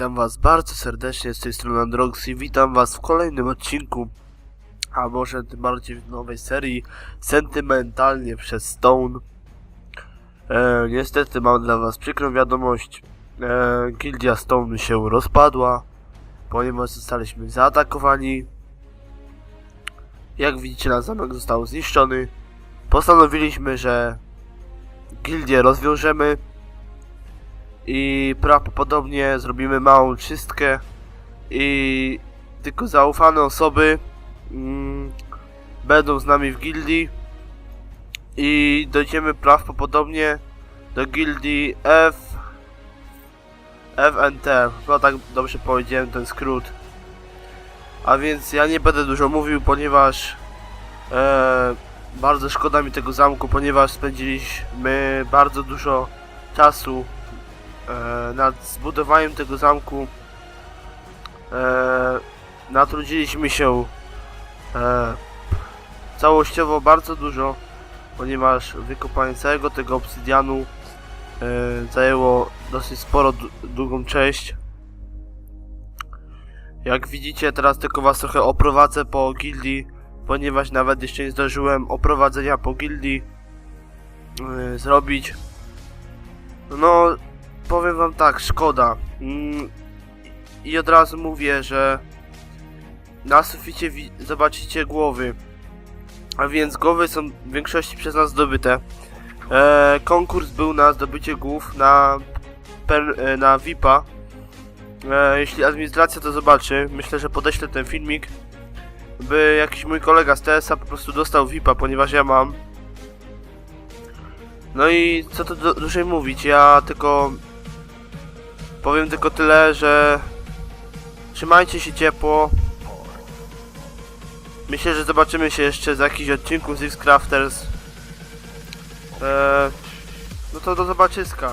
witam was bardzo serdecznie z tej strony Androx i witam was w kolejnym odcinku, a może tym bardziej w nowej serii Sentymentalnie przez Stone. E, niestety mam dla was przykrą wiadomość, e, Gildia Stone się rozpadła, ponieważ zostaliśmy zaatakowani. Jak widzicie nasz zamek został zniszczony. Postanowiliśmy, że gildię rozwiążemy i prawdopodobnie zrobimy małą czystkę i tylko zaufane osoby mm, będą z nami w gildii. I dojdziemy prawdopodobnie do gildii F FNT, chyba tak dobrze powiedziałem ten skrót. A więc ja nie będę dużo mówił, ponieważ e, bardzo szkoda mi tego zamku, ponieważ spędziliśmy bardzo dużo czasu e, nad zbudowaniem tego zamku e, natrudziliśmy się e, całościowo bardzo dużo, ponieważ wykopanie całego tego obsydianu zajęło dosyć sporo długą część. Jak widzicie, teraz tylko was trochę oprowadzę po gildii, ponieważ nawet jeszcze nie zdążyłem oprowadzenia po gildii e, zrobić. No, powiem wam tak, szkoda. Mm, I od razu mówię, że na suficie zobaczycie głowy. A więc głowy są w większości przez nas zdobyte. E, konkurs był na zdobycie głów na, e, na VIPa. E, jeśli administracja to zobaczy, myślę, że podeślę ten filmik, by jakiś mój kolega z TS-a po prostu dostał VIPa, ponieważ ja mam. No i co tu dłużej mówić, ja tylko powiem tylko tyle, że trzymajcie się ciepło. Myślę, że zobaczymy się jeszcze za jakiś odcinków z X-Crafters. Eee, no to do zobaczyska.